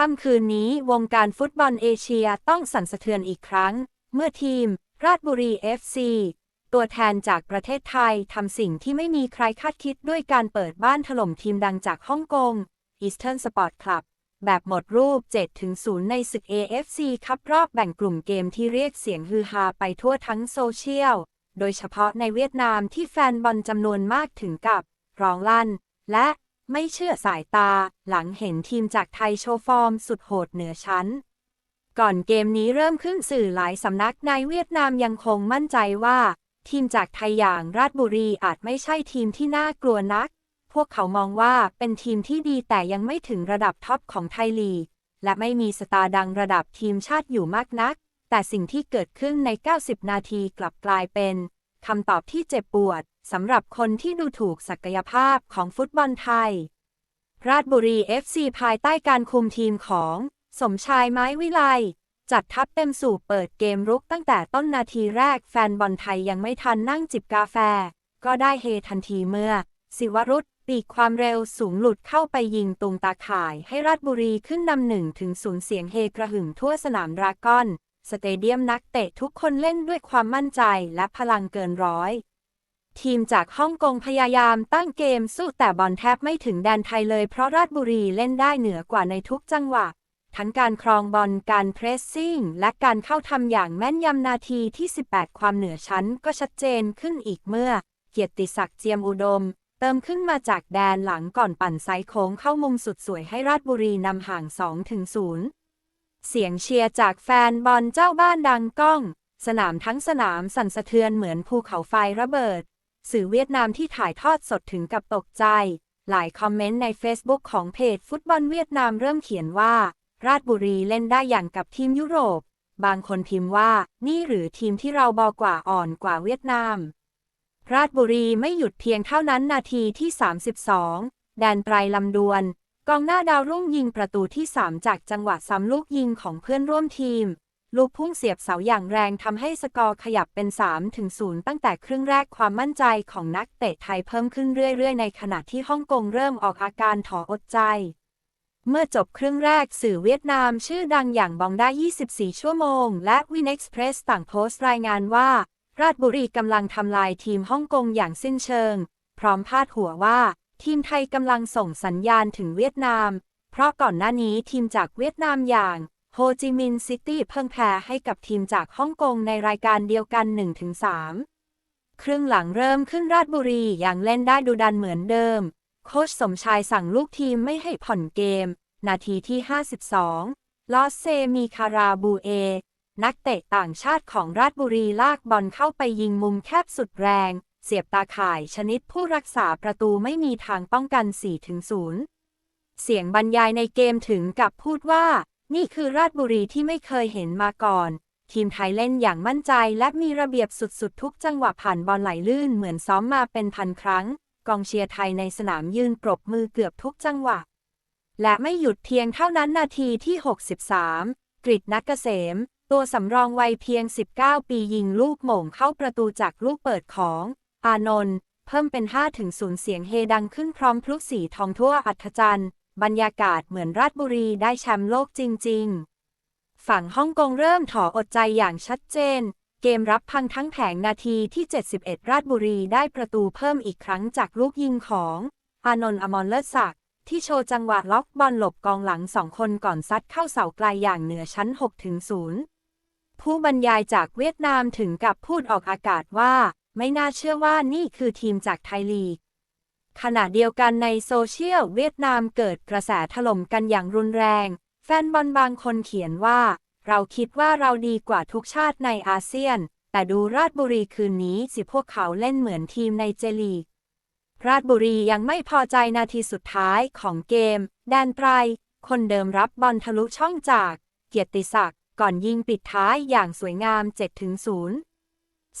ค่ำคืนนี้วงการฟุตบอลเอเชียต้องสั่นสะเทือนอีกครั้ง เมื่อทีม ราชบุรี FC ตัวแทนจากประเทศไทยทำสิ่งที่ไม่มีใครคาดคิดด้วยการเปิดบ้านถล่มทีมดังจากฮ่องกง Eastern Sport Club แบบหมดรูป 7-0 ในศึก AFC คัพรอบแบ่งกลุ่มเกมที่เรียกเสียงฮือฮาไปทั่วทั้งโซเชียล โดยเฉพาะในเวียดนามที่แฟนบอลจำนวนมากถึงกับ ร้องลั่น และ ไม่เชื่อสายตา หลังเห็นทีมจากไทยโชว์ฟอร์มสุดโหดเหนือชั้น ก่อนเกมนี้เริ่มขึ้นสื่อหลายสำนักในเวียดนามยังคงมั่นใจว่า ทีมจากไทยอย่างราชบุรีอาจไม่ใช่ทีมที่น่ากลัวนัก พวกเขามองว่าเป็นทีมที่ดีแต่ยังไม่ถึงระดับท็อปของไทยลีก และไม่มีสตาร์ดังระดับทีมชาติอยู่มากนัก แต่สิ่งที่เกิดขึ้นใน 90 นาทีกลับกลายเป็นคำตอบที่เจ็บปวด สำหรับคนที่ดูถูกศักยภาพของฟุตบอลไทย ราชบุรี FC ภายใต้การคุมทีมของ สมชายไม้วิไล จัดทัพเต็มสูบเปิดเกมรุกตั้งแต่ต้นนาทีแรกแฟนบอลไทยยังไม่ทันนั่งจิบกาแฟ ก็ได้เฮทันทีเมื่อ สิวรุษปีกความเร็วสูงหลุดเข้าไปยิงตุงตาข่ายให้ราชบุรีขึ้นนำหนึ่งถึงศูนย์เสียงเฮกระหึ่มทั่วสนามราก้อน สเตเดียมนักเตะทุกคนเล่นด้วยความมั่นใจและพลังเกินร้อย ทีมจากฮ่องกงพยายามตั้งเกมสู้แต่บอลแทบไม่ถึงแดนไทยเลยเพราะราชบุรีเล่นได้เหนือกว่าในทุกจังหวะ ทั้งการครองบอลการเพรสซิ่ง และการเข้าทำอย่างแม่นยำนาทีที่ 18 ความเหนือชั้นก็ชัดเจนขึ้นอีกเมื่อ เกียรติศักดิ์เจียมอุดม เติมขึ้นมาจากแดนหลังก่อนปั่นไซโค้งเข้ามุมสุดสวยให้ราชบุรีนำห่าง2-0เสียงเชียร์จากแฟนบอลเจ้าบ้านดังก้อง สนามทั้งสนามสั่นสะเทือนเหมือนภูเขาไฟระเบิด สื่อเวียดนามที่ถ่ายทอดสดถึงกับตกใจ หลายคอมเมนต์ใน Facebook ของเพจฟุตบอลเวียดนามเริ่มเขียนว่า ราชบุรีเล่นได้อย่างกับทีมยุโรป บางคนพิมพ์ว่า นี่หรือทีมที่เราบอกว่าอ่อนกว่าเวียดนาม ราชบุรีไม่หยุดเพียงเท่านั้นนาทีที่ 32 แดนไตรลำดวน กองหน้าดาวรุ่งยิงประตูที่ 3 จากจังหวะซ้ำลูกยิงของเพื่อนร่วมทีม ลูกพุ่งเสียบเสาอย่างแรงทำให้สกอร์ขยับเป็น 3 ถึง 0 ตั้งแต่ครึ่งแรกความมั่นใจของนักเตะไทยเพิ่มขึ้นเรื่อย ๆ ในขณะที่ฮ่องกงเริ่มออกอาการถออดใจ เมื่อจบครึ่งแรกสื่อเวียดนามชื่อดังอย่างบองได้ 24 ชั่วโมง และวินเอ็กซ์เพรสต่างโพสต์รายงานว่า ราชบุรีกำลังทำลายทีมฮ่องกงอย่างสิ้นเชิง พร้อมพาดหัวว่า ทีมไทยกำลังส่งสัญญาณถึงเวียดนาม เพราะก่อนหน้านี้ทีมจากเวียดนามอย่าง โฮจิมินห์ซิตี้เพิ่งแพ้ให้กับทีมจากฮ่องกงในรายการเดียวกัน 1-3 ครึ่งหลังเริ่มขึ้นราชบุรีอย่างเล่นได้ดูดันเหมือนเดิม โค้ชสมชายสั่งลูกทีมไม่ให้ผ่อนเกม นาทีที่ 52 ลอสเซมีคาราบูเอ นักเตะต่างชาติของราชบุรีลากบอลเข้าไปยิงมุมแคบสุดแรง เสียบตาข่ายชนิดผู้รักษาประตูไม่มีทางป้องกัน 4-0 เสียงบรรยายในเกมถึงกับพูดว่า นี่คือราชบุรีที่ไม่เคยเห็นมาก่อน ทีมไทยเล่นอย่างมั่นใจและมีระเบียบสุดๆ ทุกจังหวะผ่านบอลไหลลื่นเหมือนซ้อมมาเป็นพันครั้ง กองเชียร์ไทยในสนามยืนปรบมือเกือบทุกจังหวะ และไม่หยุดเพียงเท่านั้นนาทีที่ 63 กริดนักเกษม ตัวสำรองวัยเพียง 19 ปียิงลูกโหม่งเข้าประตูจากลูกเปิดของ อานนท์เพิ่มเป็น5ถึง0เสียงเฮดังขึ้นพร้อมพลุสีทองทั่วอัธจันทร์ บรรยากาศเหมือนราชบุรีได้แชมป์โลกจริง ๆ ฝั่งฮ่องกงเริ่มถออดใจอย่างชัดเจน เกมรับพังทั้งแผงนาทีที่ 71 ราชบุรีได้ประตูเพิ่มอีกครั้งจากลูกยิงของอานนท์อมรเลิศศักดิ์ที่โชว์จังหวะล็อกบอลหลบกองหลังสองคนก่อนซัดเข้าเสาไกลอย่างเหนือชั้น 6-0 ผู้บรรยายจากเวียดนามถึงกับพูดออกอากาศว่า ไม่น่าเชื่อว่านี่คือทีมจากไทยลีก ขณะเดียวกันในโซเชียลเวียดนามเกิดกระแสถล่มกันอย่างรุนแรง แฟนบอลบางคนเขียนว่า เราคิดว่าเราดีกว่าทุกชาติในอาเซียน แต่ดูราชบุรีคืนนี้สิพวกเขาเล่นเหมือนทีมในเจลีกราชบุรียังไม่พอใจนาทีสุดท้ายของเกม แดนไตร คนเดิมรับบอลทะลุช่องจาก เกียรติศักดิ์ก่อนยิงปิดท้ายอย่างสวยงาม 7-0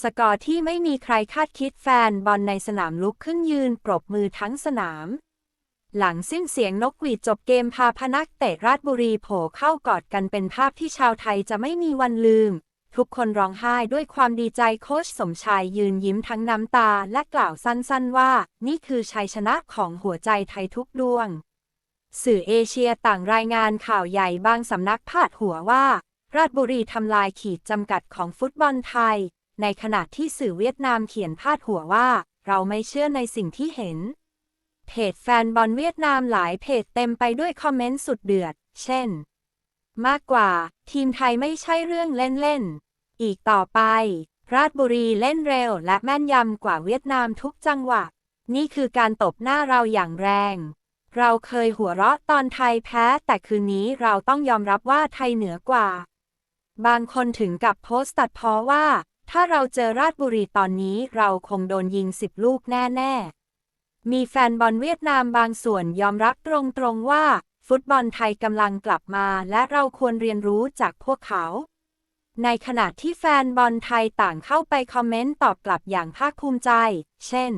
สกอร์ที่ไม่มีใครคาดคิดแฟนบอลในสนามลุกขึ้นยืนปรบมือทั้งสนาม หลังสิ้นเสียงนกหวีดจบเกมพาพนักเตะราชบุรีโผล่เข้ากอดกันเป็นภาพที่ชาวไทยจะไม่มีวันลืม ทุกคนร้องไห้ด้วยความดีใจโค้ชสมชายยืนยิ้มทั้งน้ำตาและกล่าวสั้นๆว่า นี่คือชัยชนะของหัวใจไทยทุกดวง สื่อเอเชียต่างรายงานข่าวใหญ่บางสำนักพาดหัวว่า ราชบุรีทำลายขีดจำกัดของฟุตบอลไทย ในขณะที่สื่อเวียดนามเขียนพาดหัวว่า เราไม่เชื่อในสิ่งที่เห็น เพจแฟนบอลเวียดนามหลายเพจเต็มไปด้วยคอมเมนต์สุดเดือด เช่น มากกว่า ทีมไทยไม่ใช่เรื่องเล่นๆ อีกต่อไป ราชบุรีเล่นเร็วและแม่นยำกว่าเวียดนามทุกจังหวะ นี่คือการตบหน้าเราอย่างแรง เราเคยหัวเราะตอนไทยแพ้ แต่คืนนี้เราต้องยอมรับว่าไทยเหนือกว่า บางคนถึงกับโพสต์ตัดพ้อว่า ถ้าเราเจอราชบุรีตอนนี้เราคงโดนยิงสิบลูกแน่ ๆ มีแฟนบอลเวียดนามบางส่วนยอมรับตรงๆว่า ฟุตบอลไทยกำลังกลับมาและเราควรเรียนรู้จากพวกเขา ในขณะที่แฟนบอลไทยต่างเข้าไปคอมเมนต์ตอบกลับอย่างภาคภูมิใจ เช่น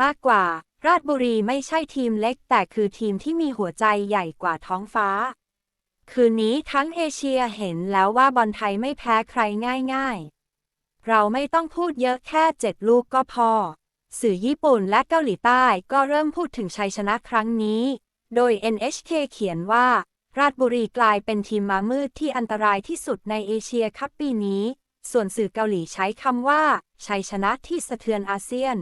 มากกว่า ราชบุรีไม่ใช่ทีมเล็ก แต่คือทีมที่มีหัวใจใหญ่กว่าท้องฟ้า คืนนี้ทั้งเอเชียเห็นแล้วว่าบอลไทยไม่แพ้ใครง่าย ๆ เราไม่ต้องพูดเยอะแค่เจ็ดลูกก็พอ สื่อญี่ปุ่นและเกาหลีใต้ก็เริ่มพูดถึงชัยชนะครั้งนี้ โดย NHK เขียนว่า ราชบุรีกลายเป็นทีมมามืดที่อันตรายที่สุดในเอเชียคัพปีนี้ ส่วนสื่อเกาหลีใช้คำว่า ชัยชนะที่สะเทือนอาเซียน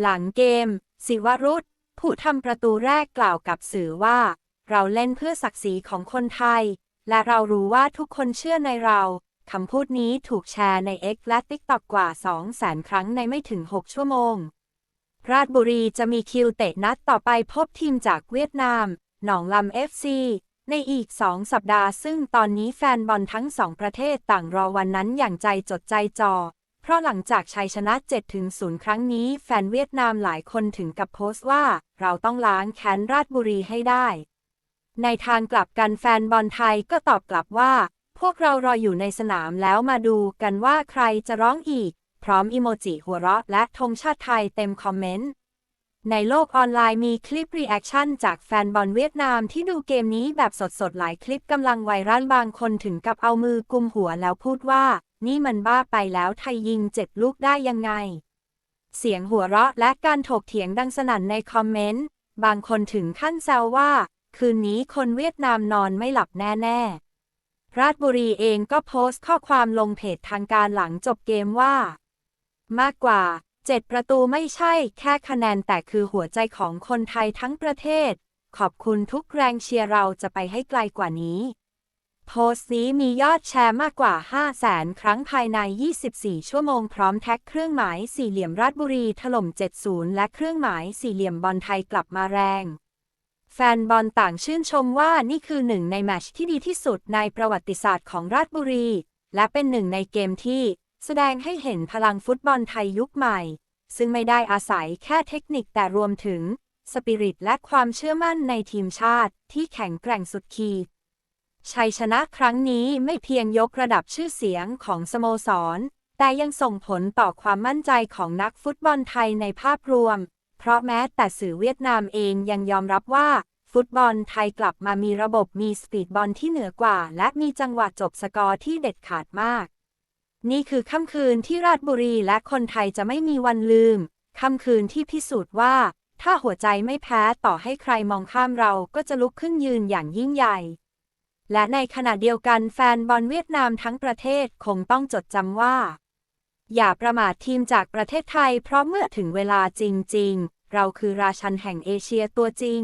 หลังเกม ศิวรุษผู้ทำประตูแรกกล่าวกับสื่อว่า เราเล่นเพื่อศักดิ์ศรีของคนไทย และเรารู้ว่าทุกคนเชื่อในเรา คำพูดนี้ถูกแชร์ใน X และ TikTok กว่า 200,000 ครั้งในไม่ถึง 6 ชั่วโมง ราชบุรีจะมีคิวเตะนัดต่อไปพบทีมจากเวียดนาม หนองลำ FC ในอีก 2 สัปดาห์ ซึ่งตอนนี้แฟนบอลทั้งสองประเทศต่างรอวันนั้นอย่างใจจดใจจ่อเพราะหลังจากชัยชนะ 7-0 ครั้งนี้ แฟนเวียดนามหลายคนถึงกับโพสต์ว่า เราต้องล้างแค้นราชบุรีให้ได้ ในทางกลับกันแฟนบอลไทยก็ตอบกลับว่า พวกเรารออยู่ในสนามแล้วมาดูกันว่าใครจะร้องอีก พร้อมอิโมจิหัวเราะและธงชาติไทยเต็มคอมเมนต์ ในโลกออนไลน์มีคลิปรีแอคชั่นจากแฟนบอลเวียดนามที่ดูเกมนี้แบบสดๆ หลายคลิปกำลังไวรัลบางคนถึงกับเอามือกุมหัวแล้วพูดว่า นี่มันบ้าไปแล้วไทยยิงเจ็ดลูกได้ยังไง เสียงหัวเราะและการถกเถียงดังสนั่นในคอมเมนต์ บางคนถึงขั้นแซวว่า คืนนี้คนเวียดนามนอนไม่หลับแน่ๆ ราชบุรีเองก็โพสต์ข้อความลงเพจทางการหลังจบเกมว่า มากกว่า 7 ประตูไม่ใช่แค่คะแนนแต่คือหัวใจของคนไทยทั้งประเทศ ขอบคุณทุกแรงเชียร์เราจะไปให้ไกลกว่านี้ โพสต์นี้มียอดแชร์มากกว่า 5 0 0แสนครั้งภายใน 24 ชั่วโมงพร้อมแท็กเครื่องหมายสี่เหลี่ยมราชบุรีถล่ม 70 และเครื่องหมายสี่เหลี่ยมบอลไทยกลับมาแรง แฟนบอลต่างชื่นชมว่านี่คือหนึ่งในแมตช์ที่ดีที่สุดในประวัติศาสตร์ของราชบุรี และเป็นหนึ่งในเกมที่แสดงให้เห็นพลังฟุตบอลไทยยุคใหม่ ซึ่งไม่ได้อาศัยแค่เทคนิคแต่รวมถึง สปิริตและความเชื่อมั่นในทีมชาติที่แข็งแกร่งสุดขีดชัยชนะครั้งนี้ไม่เพียงยกระดับชื่อเสียงของสโมสร แต่ยังส่งผลต่อความมั่นใจของนักฟุตบอลไทยในภาพรวม เพราะแม้แต่สื่อเวียดนามเองยังยอมรับว่า ฟุตบอลไทยกลับมามีระบบมีสปีดบอลที่เหนือกว่า และมีจังหวะจบสกอร์ที่เด็ดขาดมาก นี่คือค่ำคืนที่ราชบุรีและคนไทยจะไม่มีวันลืม ค่ำคืนที่พิสูจน์ว่า ถ้าหัวใจไม่แพ้ต่อให้ใครมองข้ามเราก็จะลุกขึ้นยืนอย่างยิ่งใหญ่ และในขณะเดียวกันแฟนบอลเวียดนามทั้งประเทศคงต้องจดจำว่า อย่าประมาททีมจากประเทศไทย เพราะเมื่อถึงเวลาจริง ๆ เราคือราชันแห่งเอเชียตัวจริง